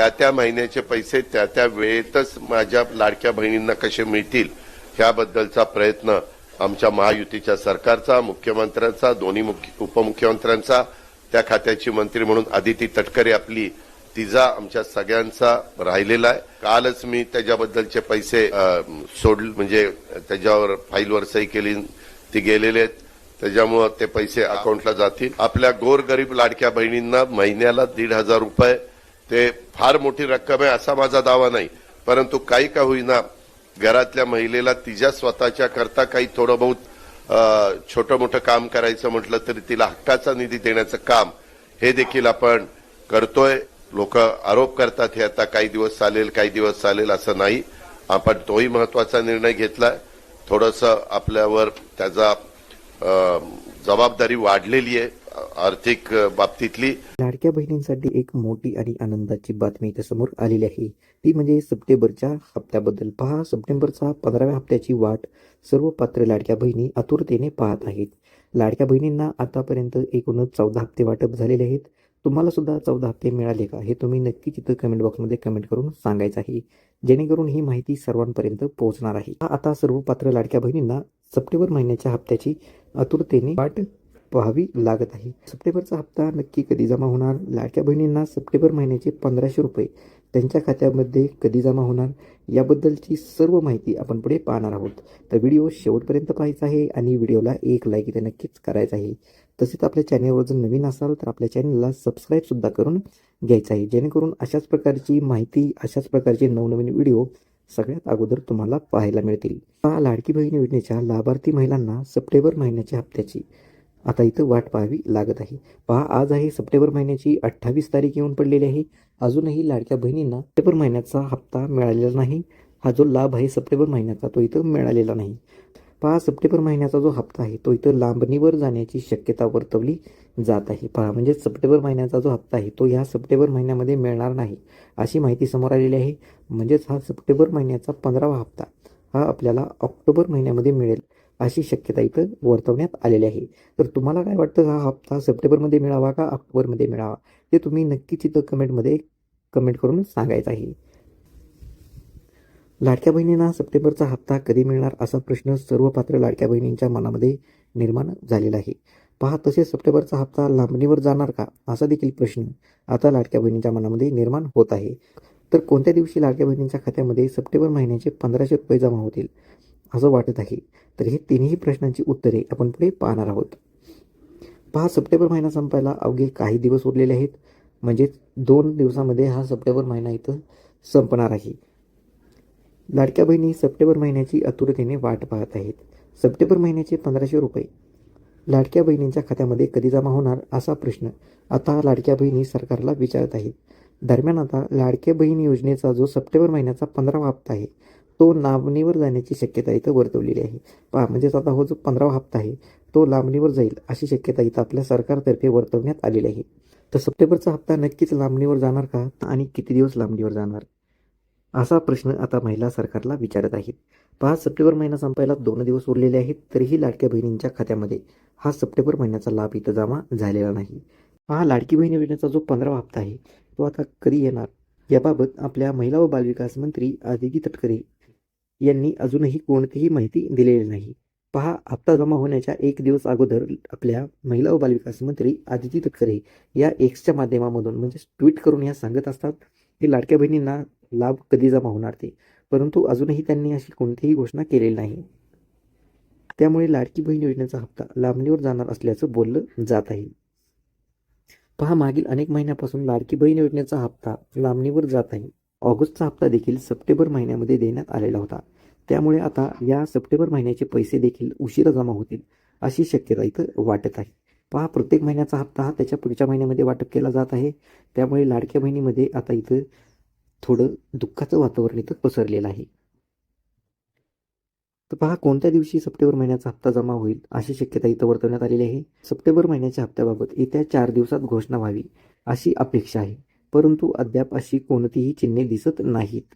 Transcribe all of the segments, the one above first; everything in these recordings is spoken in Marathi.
त्या त्या महिन्याचे पैसे त्या त्या वेळेतच माझ्या लाडक्या बहिणींना कसे मिळतील ह्याबद्दलचा प्रयत्न आमच्या महायुतीच्या सरकारचा मुख्यमंत्र्यांचा दोन्ही मुख्य- उपमुख्यमंत्र्यांचा त्या खात्याची मंत्री म्हणून आदिती तटकरे आपली तिजा आमच्या सगळ्यांचा राहिलेला आहे. कालच मी त्याच्याबद्दलचे पैसे सोडले सोड म्हणजे त्याच्यावर फाईलवर सही केली ती गेलेले आहेत. त्याच्यामुळं ते पैसे अकाउंटला जातील. आपल्या गोरगरीब लाडक्या बहिणींना महिन्याला दीड हजार रुपये ते फार मोठी रक्कम आहे असा माझा दावा नाही. परंतु काही का होईना घरातल्या महिलेला तिच्या स्वतःच्या करता काही थोडं बहुत छोटं मोठं काम करायचं म्हटलं तरी तिला हक्काचा निधी देण्याचं काम हे देखील आपण करतोय. लोक आरोप करतात हे आता काही दिवस चालेल काही दिवस चालेल असं नाही. आपण तोही महत्त्वाचा निर्णय घेतलाय. थोडंसं आपल्यावर त्याचा जबाबदारी वाढलेली आहे. आर्थिक बाबतीतली. लाडक्या बहिणींसाठी एक मोठी आणि आनंदाची बातमी इथे समोर आलेली आहे. ती म्हणजे सप्टेंबरच्या हप्त्याबद्दल. पहा सप्टेंबरचा पंधराव्या हप्त्याची वाट सर्व पात्र लाडक्या बहिणी आतुरतेने पाहत आहेत. लाडक्या बहिणींना आतापर्यंत एकूणच चौदा हप्ते वाटप झालेले आहेत. तुम्हाला सुद्धा चौदा हप्ते मिळाले का? हे तुम्ही नक्कीच इथं कमेंट बॉक्समध्ये कमेंट करून सांगायचं आहे. जेणेकरून ही माहिती सर्वांपर्यंत पोहोचणार आहे. आता सर्व पात्र लाडक्या बहिणींना सप्टेंबर महिन्याच्या हप्त्याची आतुरतेने वाट पाहावी लागत आहे. सप्टेंबरचा हप्ता नक्की कधी जमा होणार? लाडक्या बहिणींना सप्टेंबर महिन्याचे पंधराशे रुपये. त्यांच्या खात्यामध्ये कधी जमा होणार? याबद्दलची सर्व माहिती आपण पुढे पाहणार आहोत. तर व्हिडिओ शेवटपर्यंत पाहायचा आहे आणि व्हिडिओला एक लाईक इथे नक्कीच करायचं आहे. तसेच आपल्या चॅनलवर जर नवीन असाल तर आपल्या चॅनलला सबस्क्राईबसुद्धा करून घ्यायचं आहे. जेणेकरून अशाच प्रकारची माहिती अशाच प्रकारचे नवनवीन व्हिडिओ सगळ्यात अगोदर तुम्हाला पाहायला मिळतील. हा लाडकी बहीण योजनेच्या लाभार्थी महिलांना सप्टेंबर महिन्याच्या हप्त्याची आता इथं वाट पाहावी लागत आहे. पहा आज आहे सप्टेंबर महिन्याची अठ्ठावीस तारीख येऊन पडलेली आहे. अजूनही लाडक्या बहिणींना सप्टेंबर महिन्याचा हप्ता मिळालेला नाही. हा जो लाभ आहे सप्टेंबर महिन्याचा तो इथं मिळालेला नाही. पहा सप्टेंबर महिन्याचा जो हप्ता आहे तो इथं लांबणीवर जाण्याची शक्यता वर्तवली जात आहे. पहा म्हणजे सप्टेंबर महिन्याचा जो हप्ता आहे तो ह्या सप्टेंबर महिन्यामध्ये मिळणार नाही अशी माहिती समोर आलेली आहे. म्हणजेच हा सप्टेंबर महिन्याचा पंधरावा हप्ता हा आपल्याला ऑक्टोबर महिन्यामध्ये मिळेल. अशी शक्यता इथं वर्तवण्यात आलेली आहे. तर तुम्हाला काय वाटतं हा हप्ता सप्टेंबरमध्ये मिळावा का ऑक्टोबरमध्ये मिळावा? ते तुम्ही नक्कीच इथं कमेंटमध्ये कमेंट करून सांगायचं आहे. लाडक्या बहिणींना सप्टेंबरचा हप्ता कधी मिळणार असा प्रश्न सर्व पात्र लाडक्या बहिणींच्या मनामध्ये निर्माण झालेला आहे. पहा तसेच सप्टेंबरचा हप्ता लांबणीवर जाणार का? असा देखील प्रश्न आता लाडक्या बहिणींच्या मनामध्ये निर्माण होत आहे. तर कोणत्या दिवशी लाडक्या बहिणींच्या खात्यामध्ये सप्टेंबर महिन्याचे पंधराशे रुपये जमा होतील? असं वाटत आहे. तर हे तिन्ही प्रश्नांची उत्तरे आपण पुढे पाहणार आहोत. पहा सप्टेंबर महिना संपायला अवघे काही दिवस उरलेले आहेत. म्हणजेच दोन दिवसामध्ये हा सप्टेंबर महिना इथं संपणार आहे. लाडक्या बहिणी सप्टेंबर महिन्याची आतुरतेने वाट पाहत आहेत. सप्टेंबर महिन्याचे पंधराशे रुपये. लाडक्या बहिणींच्या खात्यामध्ये कधी जमा होणार असा प्रश्न आता लाडक्या बहिणी सरकारला विचारत आहेत. दरम्यान आता लाडक्या बहीण योजनेचा जो सप्टेंबर महिन्याचा पंधरावा हप्ता आहे तो लांबणीवर जाण्याची शक्यता इथं वर्तवलेली आहे. पहा म्हणजेच आता हो जो पंधरावा हप्ता आहे तो लांबणीवर जाईल अशी शक्यता इथं आपल्या सरकारतर्फे वर्तवण्यात आलेली आहे. तर सप्टेंबरचा हप्ता नक्कीच लांबणीवर जाणार का आणि किती दिवस लांबणीवर जाणार? असा प्रश्न आता महिला सरकारला विचारत आहेत. पहा सप्टेंबर महिना संपायला दोन दिवस उरलेले आहेत तरीही लाडक्या बहिणींच्या खात्यामध्ये हा सप्टेंबर महिन्याचा लाभ इथं जमा झालेला नाही. पहा लाडकी बहीण योजनेचा जो पंधरावा हप्ता आहे तो आता कधी येणार? याबाबत आपल्या महिला व बालविकास मंत्री आदिती तटकरे यांनी अजूनही कोणतीही माहिती दिलेली नाही. पहा हप्ता जमा होण्याच्या एक दिवस अगोदर आपल्या महिला व बालविकास मंत्री आदिती तटकरे या एक्सच्या माध्यमामधून म्हणजे ट्विट करून या सांगत असतात की लाडक्या बहिणींना लाभ कधी जमा होणार ते. परंतु अजूनही त्यांनी अशी कोणतीही घोषणा केलेली नाही. त्यामुळे लाडकी बहीण योजनेचा हप्ता लांबणीवर जाणार असल्याचं बोललं जात आहे. पहा मागील अनेक महिन्यापासून लाडकी बहीण योजनेचा हप्ता लांबणीवर जात आहे. ऑगस्टचा हप्ता देखील सप्टेंबर महिन्यामध्ये देण्यात आलेला होता. त्यामुळे आता या सप्टेंबर महिन्याचे पैसे देखील उशिरा जमा होतील अशी शक्यता इथं वाटत आहे. पहा प्रत्येक महिन्याचा हप्ता हा त्याच्या पुढच्या महिन्यामध्ये वाटप केला जात आहे. त्यामुळे लाडक्या बहिणीमध्ये आता इथं थोडं दुःखाचं वातावरण इथं पसरलेलं आहे. तर पहा कोणत्या दिवशी सप्टेंबर महिन्याचा हप्ता जमा होईल अशी शक्यता इथं वर्तवण्यात आलेली आहे. सप्टेंबर महिन्याच्या हप्त्याबाबत येत्या चार दिवसात घोषणा व्हावी अशी अपेक्षा आहे. परंतु अद्याप अशी कोणतीही चिन्हे दिसत नाहीत.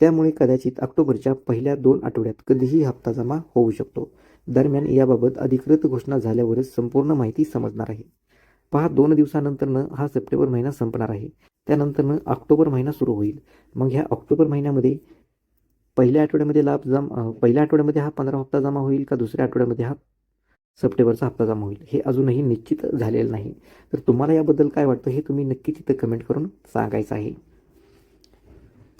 त्यामुळे कदाचित ऑक्टोबरच्या पहिल्या दोन आठवड्यात कधीही हप्ता जमा होऊ शकतो. दरम्यान याबाबत अधिकृत घोषणा झाल्यावरच संपूर्ण माहिती समजणार आहे. पहा दोन दिवसानंतरनं हा सप्टेंबर महिना संपणार आहे. त्यानंतरनं ऑक्टोबर महिना सुरू होईल. मग ह्या ऑक्टोबर महिन्यामध्ये पहिल्या आठवड्यामध्ये लाभ जम पहिल्या आठवड्यामध्ये हा पंधरा हप्ता जमा होईल का दुसऱ्या आठवड्यामध्ये हा सप्टेंबरचा हप्ता जमा होईल. हे अजूनही निश्चित झालेलं नाही. तर तुम्हाला याबद्दल काय वाटतं हे तुम्ही नक्कीच इथं कमेंट करून सांगायचं आहे.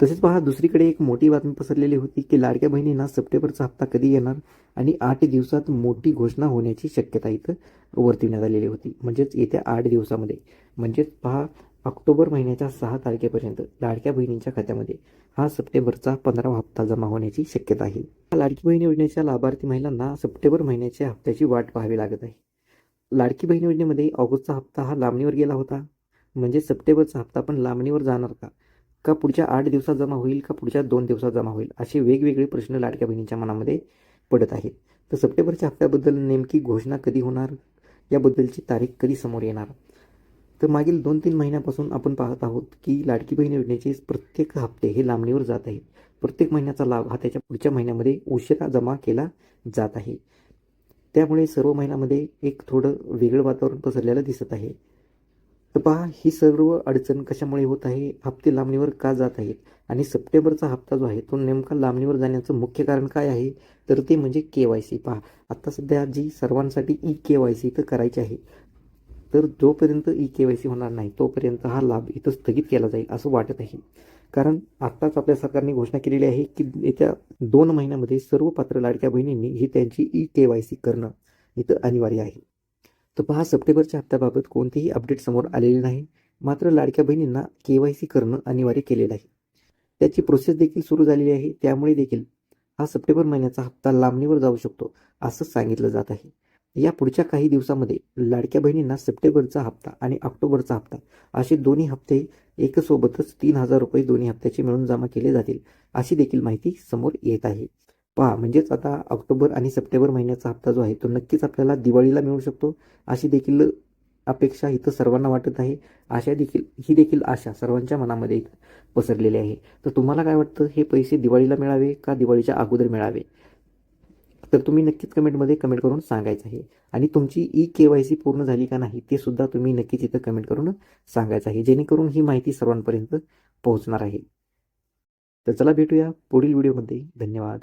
तसेच पहा दुसरीकडे एक मोठी बातमी पसरलेली होती की लाडक्या बहिणींना सप्टेंबरचा हप्ता कधी येणार आणि आठ दिवसात मोठी घोषणा होण्याची शक्यता इथं वर्तविण्यात आलेली होती. म्हणजेच येत्या आठ दिवसामध्ये. म्हणजेच पहा ऑक्टोबर महिन्याच्या सहा तारखेपर्यंत लाडक्या बहिणींच्या खात्यामध्ये हा सप्टेंबरचा पंधरावा हप्ता जमा होण्याची शक्यता आहे. लाडकी बहीण योजनेच्या लाभार्थी महिलांना सप्टेंबर महिन्याच्या हप्त्याची वाट पाहावी लागत आहे. लाडकी बहीण योजनेमध्ये ऑगस्टचा हप्ता हा लांबणीवर गेला होता. म्हणजे सप्टेंबरचा हप्ता पण लांबणीवर जाणार का? का पुढच्या आठ दिवसात जमा होईल का पुढच्या दोन दिवसात जमा होईल? असे वेगवेगळे प्रश्न लाडक्या बहिणींच्या मनामध्ये पडत आहेत. तर सप्टेंबरच्या हप्त्याबद्दल नेमकी घोषणा कधी होणार? याबद्दलची तारीख कधी समोर येणार? तर मागील दोन तीन महिन्यापासून आपण पाहत आहोत की लाडकी बहीण योजनेचे प्रत्येक हप्ते हे लांबणीवर जात आहेत. प्रत्येक महिन्याचा लाभ हा त्याच्या पुढच्या महिन्यामध्ये उशिरा जमा केला जात आहे. त्यामुळे सर्व महिन्यामध्ये एक थोडं वेगळं वातावरण पसरलेलं दिसत आहे. तर पहा ही सर्व अडचण कशामुळे होत आहे? हप्ते लांबणीवर का जात आहेत? आणि सप्टेंबरचा हप्ता जो आहे तो नेमका लांबणीवर जाण्याचं मुख्य कारण काय आहे? तर ते म्हणजे के वाय सी. पहा आत्ता सध्या जी सर्वांसाठी ई के वाय सी तर करायची आहे तर जोपर्यंत ई के वाय सी होणार नाही तोपर्यंत हा लाभ इथं स्थगित केला जाईल असं वाटत आहे. कारण आत्ताच आपल्या सरकारने घोषणा केलेली आहे की येत्या दोन महिन्यामध्ये सर्व पात्र लाडक्या बहिणींनी ही त्यांची ई के वाय सी करणं इथं अनिवार्य आहे. तर पहा सप्टेंबरच्या हप्त्याबाबत कोणतेही अपडेट समोर आलेले नाही. मात्र लाडक्या बहिणींना के वाय सी करणं अनिवार्य केलेलं आहे. त्याची प्रोसेस देखील सुरू झालेली आहे. त्यामुळे देखील हा सप्टेंबर महिन्याचा हप्ता लांबणीवर जाऊ शकतो असं सांगितलं जात आहे. या पुढच्या काही दिवसामध्ये लाडक्या बहिणींना सप्टेंबरचा हप्ता आणि ऑक्टोबरचा हप्ता असे दोन्ही हप्ते एकसोबतच तीन हजार रुपये दोन्ही हप्त्याचे मिळून जमा केले जातील अशी देखील माहिती समोर येत आहे. पहा म्हणजेच आता ऑक्टोबर आणि सप्टेंबर महिन्याचा हप्ता जो आहे तो नक्कीच आपल्याला दिवाळीला मिळू शकतो अशी देखील अपेक्षा इथं सर्वांना वाटत आहे. आशा देखील ही देखील आशा सर्वांच्या मनामध्ये इथं पसरलेली आहे. तर तुम्हाला काय वाटतं हे पैसे दिवाळीला मिळावे का दिवाळीच्या अगोदर मिळावे? तर तुम्ही नक्कीच कमेंटमध्ये कमेंट करून सांगायचं आहे. आणि तुमची ई के वाय सी पूर्ण झाली का नाही ते सुद्धा तुम्ही नक्कीच इथं कमेंट करून सांगायचं आहे. जेणेकरून ही माहिती सर्वांपर्यंत पोहोचणार आहे. तर चला भेटूया पुढील व्हिडिओमध्ये. धन्यवाद.